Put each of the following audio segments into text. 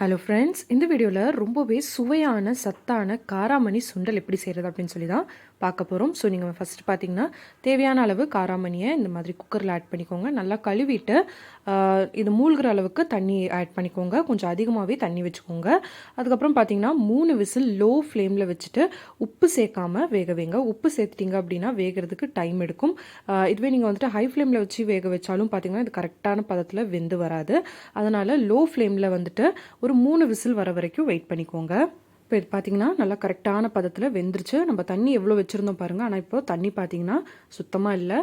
Hello friends இந்த வீடியோவில் ரொம்பவே சுவையான சத்தான காராமணி சுண்டல் எப்படி செய்கிறது அப்படின்னு சொல்லி தான் பார்க்க போகிறோம் ஸோ நீங்கள் ஃபஸ்ட்டு பார்த்தீங்கன்னா தேவையான அளவு காராமணியை இந்த மாதிரி குக்கரில் ஆட் பண்ணிக்கோங்க. நல்லா கழுவிட்டு இது மூழ்கிற அளவுக்கு தண்ணி ஆட் பண்ணிக்கோங்க. கொஞ்சம் அதிகமாகவே தண்ணி வச்சுக்கோங்க. அதுக்கப்புறம் பார்த்தீங்கன்னா மூணு விசில் லோ ஃப்ளேமில் வச்சுட்டு உப்பு சேர்க்காம வேக வைங்க. உப்பு சேர்த்துட்டீங்க அப்படின்னா வேகிறதுக்கு டைம் எடுக்கும். இதுவே நீங்கள் வந்துட்டு ஹை ஃப்ளேமில் வச்சு வேக வச்சாலும் பார்த்தீங்கன்னா இது கரெக்டான பதத்தில் வெந்து வராது. அதனால் லோ ஃப்ளேமில் வந்துட்டு ஒரு மூணு விசில் வர வரைக்கும் வெயிட் பண்ணிக்கோங்க. இப்போ இது பார்த்தீங்கன்னா நல்லா கரெக்டான பதத்தில் வெந்துருச்சு. நம்ம தண்ணி எவ்வளோ வச்சுருந்தோம் பாருங்கள் ஆனால் இப்போ தண்ணி பார்த்தீங்கன்னா சுத்தமாக இல்லை.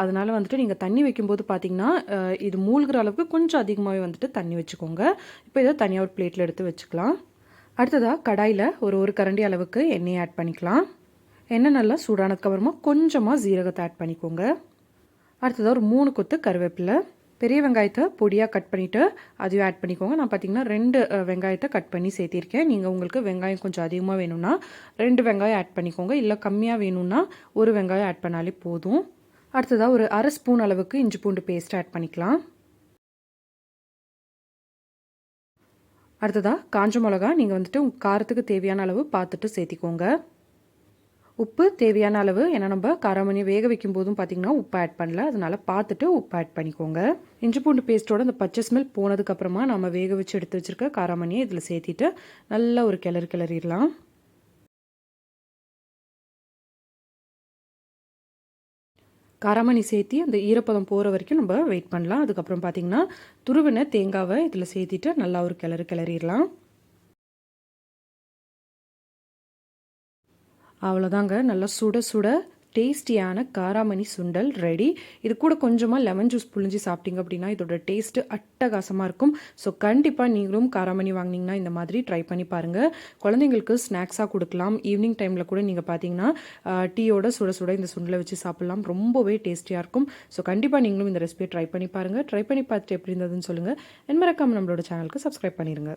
அதனால் வந்துட்டு நீங்கள் தண்ணி வைக்கும்போது பார்த்தீங்கன்னா இது மூழ்கிற அளவுக்கு கொஞ்சம் அதிகமாகவே வந்துட்டு தண்ணி வச்சுக்கோங்க. இப்போ இதை தனியாக ஒரு பிளேட்டில் எடுத்து வச்சுக்கலாம். அடுத்ததாக கடாயில் ஒரு ஒரு கரண்டி அளவுக்கு எண்ணெயை ஆட் பண்ணிக்கலாம். எண்ணெய் நல்லா சூடானதுக்கப்புறமா கொஞ்சமாக ஜீரகத்தை ஆட் பண்ணிக்கோங்க. அடுத்ததாக ஒரு மூணு கொத்து கருவேப்பிலை. பெரிய வெங்காயத்தை பொடியாக கட் பண்ணிவிட்டு அதையும் ஆட் பண்ணிக்கோங்க. நான் பார்த்தீங்கன்னா ரெண்டு வெங்காயத்தை கட் பண்ணி சேர்த்திருக்கேன். நீங்கள் உங்களுக்கு வெங்காயம் கொஞ்சம் அதிகமாக வேணும்னா ரெண்டு வெங்காயம் ஆட் பண்ணிக்கோங்க. இல்லை கம்மியாக வேணும்னா ஒரு வெங்காயம் ஆட் பண்ணாலே போதும். அடுத்ததாக ஒரு அரை ஸ்பூன் அளவுக்கு இஞ்சி பூண்டு பேஸ்ட் ஆட் பண்ணிக்கலாம். அடுத்ததாக காஞ்ச மிளகா நீங்கள் வந்துட்டு உங்கள் காரத்துக்கு தேவையான அளவு பார்த்துட்டு சேர்த்திக்கோங்க. உப்பு தேவையான அளவு ஏன்னா நம்ம காராமணி வேக வைக்கும் போதும் பார்த்தீங்கன்னா உப்பு ஆட் பண்ணல. அதனால பார்த்துட்டு உப்பு ஆட் பண்ணிக்கோங்க. இஞ்சி பூண்டு பேஸ்ட்டோட அந்த பச்சை ஸ்மெல் போனதுக்கப்புறமா நம்ம வேக வச்சு எடுத்து வச்சிருக்க காராமணியை இதில் சேர்த்திட்டு நல்லா ஒரு கிளறு கிளறிடலாம். காராமணி சேர்த்தி அந்த ஈரப்பதம் போகிற வரைக்கும் நம்ம வெயிட் பண்ணலாம். அதுக்கப்புறம் பார்த்தீங்கன்னா துருவின தேங்காவை இதில் சேர்த்திட்டு நல்லா ஒரு கிளறு கிளறிடலாம். அவ்வளோதாங்க நல்லா சுட சுட டேஸ்டியான காராமணி சுண்டல் ரெடி. இது கூட கொஞ்சமாக லெமன் ஜூஸ் புழிஞ்சு சாப்பிட்டீங்க அப்படின்னா இதோட டேஸ்ட்டு அட்டகாசமாக இருக்கும். ஸோ கண்டிப்பாக நீங்களும் காராமணி வாங்கினீங்கன்னா இந்த மாதிரி ட்ரை பண்ணி பாருங்கள் குழந்தைங்களுக்கு ஸ்நாக்ஸாக கொடுக்கலாம். ஈவினிங் டைமில் கூட நீங்கள் பார்த்தீங்கன்னா டீயோட சுட சுட இந்த சுண்டலை வச்சு சாப்பிட்லாம். ரொம்பவே டேஸ்டியாக இருக்கும். ஸோ கண்டிப்பாக நீங்களும் இந்த ரெசிபியை ட்ரை பண்ணி பாருங்கள் ட்ரை பண்ணி பார்த்துட்டு எப்படி இருந்ததுன்னு சொல்லுங்கள் என் மறக்காமல் நம்மளோட சேனலுக்கு சப்ஸ்கிரைப் பண்ணிடுங்க